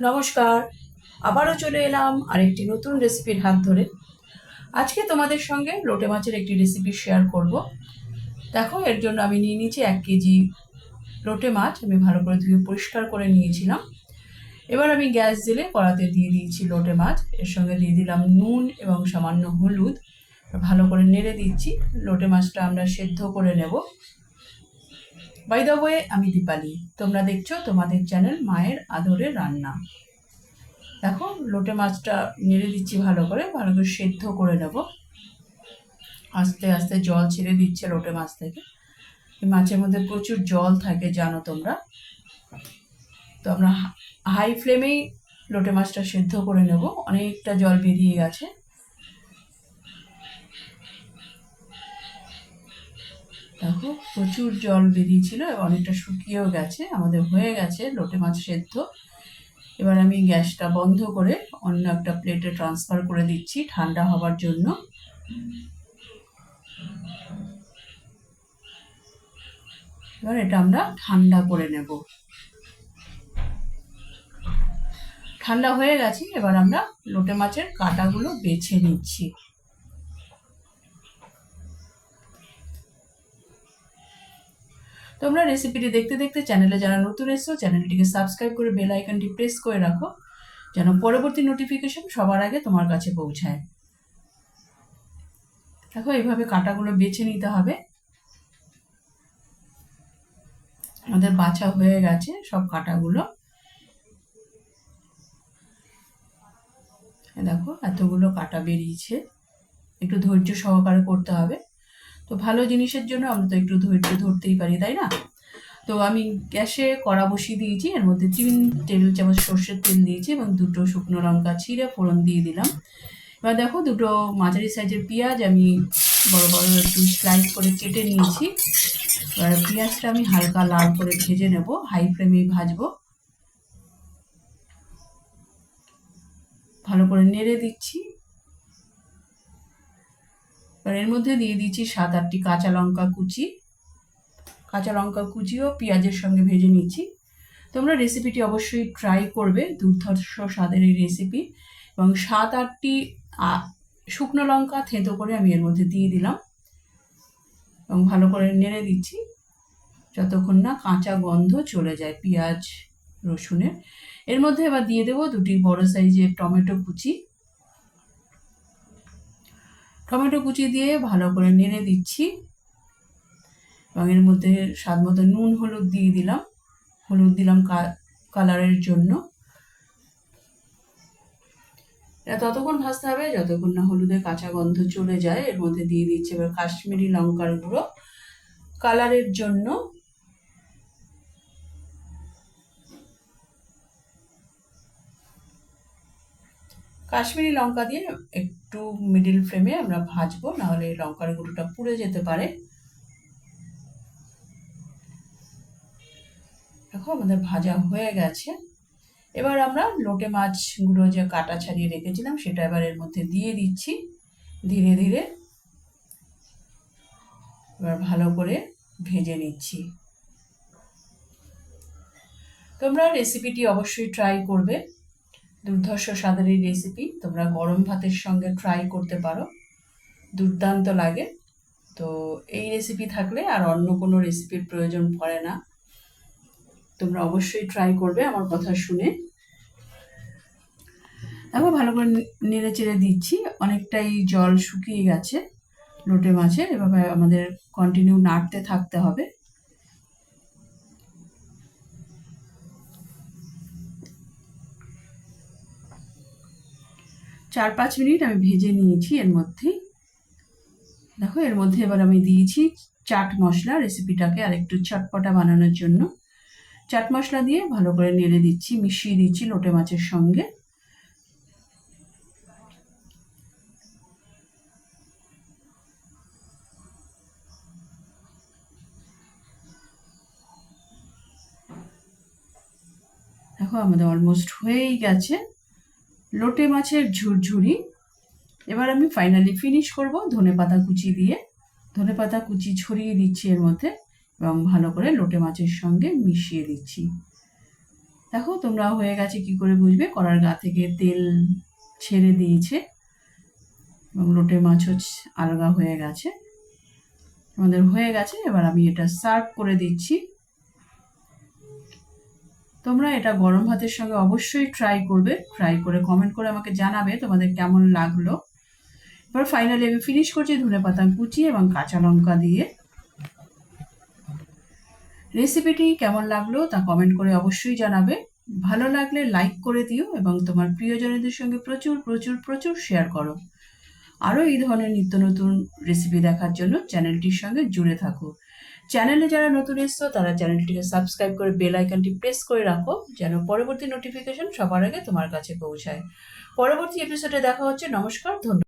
নমস্কার। আবারও চলে এলাম আরেকটি নতুন রেসিপির হাত ধরে। আজকে তোমাদের সঙ্গে লোটে মাছের একটি রেসিপি শেয়ার করব। দেখো, এর জন্য আমি নিয়ে নিয়েছি এক কেজি লোটে মাছ। আমি ভালো করে ধুয়ে পরিষ্কার করে নিয়েছিলাম। এবার আমি গ্যাস জেলে কড়াতে দিয়ে দিয়েছি লোটে মাছ। এর সঙ্গে দিয়ে দিলাম নুন এবং সামান্য হলুদ। ভালো করে নেড়ে দিচ্ছি। লোটে মাছটা আমরা সেদ্ধ করে নেব। বাই দ্য ওয়ে আমি দীপালি। তোমরা দেখছ তোমাদের চ্যানেল মায়ের আদরের রান্না। দেখো, লোটে মাছটা নেড়ে দিচ্ছি ভালো করে ভালো করে সেদ্ধ করে নেব। আস্তে আস্তে জল ছেড়ে দিচ্ছে লোটে মাছ থেকে। মাছের মধ্যে প্রচুর জল থাকে, জানো তোমরা। তো আমরা হাই ফ্লেমেই লোটে মাছটা সেদ্ধ করে নেব। অনেকটা জল বেরিয়ে গেছে। দেখো, প্রচুর জল বেরিয়েছিল অনেকটা শুকিয়েও গেছে, আমাদের হয়ে গেছে, লোটে মাছ সেদ্ধ। এবার আমি গ্যাসটা বন্ধ করে অন্য একটা প্লেটে ট্রান্সফার করে দিচ্ছি ঠান্ডা হবার জন্য। এবার এটা আমরা ঠান্ডা করে নেব। ঠান্ডা হয়ে গেছে, এবার আমরা লোটে মাছের কাটাগুলো বেছে নিচ্ছি। তোমরা রেসিপিটি দেখতে দেখতে চ্যানেলে যারা নতুন এসছো চ্যানেলটিকে সাবস্ক্রাইব করে বেল আইকনটি প্রেস করে রাখো, যেন পরবর্তী নোটিফিকেশন সবার আগে তোমার কাছে পৌঁছায়। দেখো, এইভাবে কাটাগুলো বেছে নিতে হবে। আমাদের বাছা হয়ে গেছে সব কাটাগুলো। দেখো, এতগুলো কাটা বেরিয়েছে। একটু ধৈর্য সহকারে করতে হবে। তো ভালো জিনিসের জন্য আমরা তো একটু ধৈর্য ধরতেই পারি, তাই না? তো আমি গ্যাসে কড়া বসিয়ে দিয়েছি, এর মধ্যে তিন টেবিল চামচ সর্ষের তেল দিয়েছি এবং দুটো শুকনো লঙ্কা ছিঁড়ে ফোড়ন দিয়ে দিলাম। এবার দেখো দুটো মাঝারি সাইজের পেঁয়াজ আমি বড় বড় একটু স্লাইস করে কেটে নিয়েছি। এবার পেঁয়াজটা আমি হালকা লাল করে ভেজে নেব, হাই ফ্লেমেই ভাজবো। ভালো করে নেড়ে দিচ্ছি। এবার এর মধ্যে দিয়ে দিচ্ছি সাত আটটি কাঁচা লঙ্কা কুচি। কাঁচা লঙ্কা কুচিও পেঁয়াজের সঙ্গে ভেজে নিচ্ছি। তোমরা রেসিপিটি অবশ্যই ট্রাই করবে, দুর্ধর্ষ স্বাদের এই রেসিপি এবং সাত আটটি শুকনো লঙ্কা থেঁতো করে আমি এর মধ্যে দিয়ে দিলাম। এবং ভালো করে নেড়ে দিচ্ছি। যতক্ষণ না কাঁচা গন্ধ চলে যায় পেঁয়াজ, রসুনের। এর মধ্যে এবার দিয়ে দেবো দুটি বড় সাইজের টমেটো কুচি। টমেটো কুচি দিয়ে ভালো করে নেড়ে দিচ্ছি। এবং এর মধ্যে স্বাদ মতো নুন, হলুদ দিয়ে দিলাম। হলুদ দিলাম কালারের জন্য। এটা ততক্ষণ ভাজতে হবে, যতক্ষণ না হলুদের কাঁচা গন্ধ চলে যায়, এর মধ্যে দিয়ে দিচ্ছে এবার কাশ্মীরি লঙ্কার গুঁড়ো। কালারের জন্য কাশ্মীরি লঙ্কা দিয়ে একটু মিডিল ফ্লেমে আমরা ভাজবো, নাহলে লঙ্কার গুঁড়োটা পুড়ে যেতে পারে। দেখো আমাদের ভাজা হয়ে গেছে। এবার আমরা লোটে মাছগুলো যে কাটা ছাড়িয়ে রেখেছিলাম, সেটা এবার এর মধ্যে দিয়ে দিচ্ছি। ধীরে ধীরে এবার ভালো করে ভেজে নিচ্ছি। তোমরা রেসিপিটি অবশ্যই ট্রাই করবে। দুর্ধর্ষ স্বাদের এই রেসিপি তোমরা গরম ভাতের সঙ্গে ট্রাই করতে পারো। দুর্দান্ত লাগে। তো এই রেসিপি থাকলে আর অন্য কোনো রেসিপির প্রয়োজন পড়ে না। তোমরা অবশ্যই ট্রাই করবে আমার কথা শুনে। দেখো ভালো করে নেড়ে চেড়ে দিচ্ছি। অনেকটাই জল শুকিয়ে গেছে। লোটে মাছের। এভাবে আমাদের কন্টিনিউ নাড়তে থাকতে হবে। চার পাঁচ মিনিট আমি ভেজে নিয়েছি এর মধ্যে। দেখো, এর মধ্যে এবার আমি দিয়েছি চাট মশলা রেসিপিটাকে আর একটু চটপটা বানানোর জন্য। চাট মশলা দিয়ে ভালো করে নেড়ে দিচ্ছি, মিশিয়ে দিচ্ছি লোটে মাছের সঙ্গে। দেখো, আমাদের অলমোস্ট হয়েই গেছে। লোটে মাছের ঝুরঝুরি। এবার আমি ফাইনালি ফিনিশ করব ধনে পাতা কুচি দিয়ে। ধনে পাতা কুচি ছড়িয়ে দিচ্ছি এর মধ্যে এবং ভালো করে লোটে মাছের সঙ্গে মিশিয়ে দিচ্ছি। দেখো তোমরা হয়ে গেছে কি করে বুঝবে? কড়ার গা থেকে তেল ছেড়ে দিয়েছে এবং লোটে মাছও আলগা হয়ে গেছে। আমাদের হয়ে গেছে, এবার আমি এটা সার্ভ করে দিচ্ছি। তোমরা এটা গরম ভাতের সঙ্গে অবশ্যই ট্রাই করবে। ট্রাই করে কমেন্ট করে আমাকে জানাবে তোমাদের কেমন লাগল। এবার ফাইনালি আমি ফিনিশ করছি ধনে পাতা কুচি এবং কাঁচা লঙ্কা দিয়ে। রেসিপিটি কেমন লাগল তা কমেন্ট করে অবশ্যই জানাবে। ভালো লাগলে লাইক করে দিও এবং তোমার প্রিয়জনদের সঙ্গে প্রচুর প্রচুর প্রচুর শেয়ার করো। আরও এই ধরনের নিত্য নতুন রেসিপি দেখার জন্য চ্যানেলটির সঙ্গে জুড়ে থাকো। চ্যানেলে যারা নতুন এসছো, তারা চ্যানেলটিকে সাবস্ক্রাইব করে বেল আইকনটি প্রেস করে রাখো, যেন পরবর্তী নোটিফিকেশন সবার আগে তোমার কাছে পৌঁছায়। পরবর্তী এপিসোডে দেখা হচ্ছে, নমস্কার, ধন্যবাদ।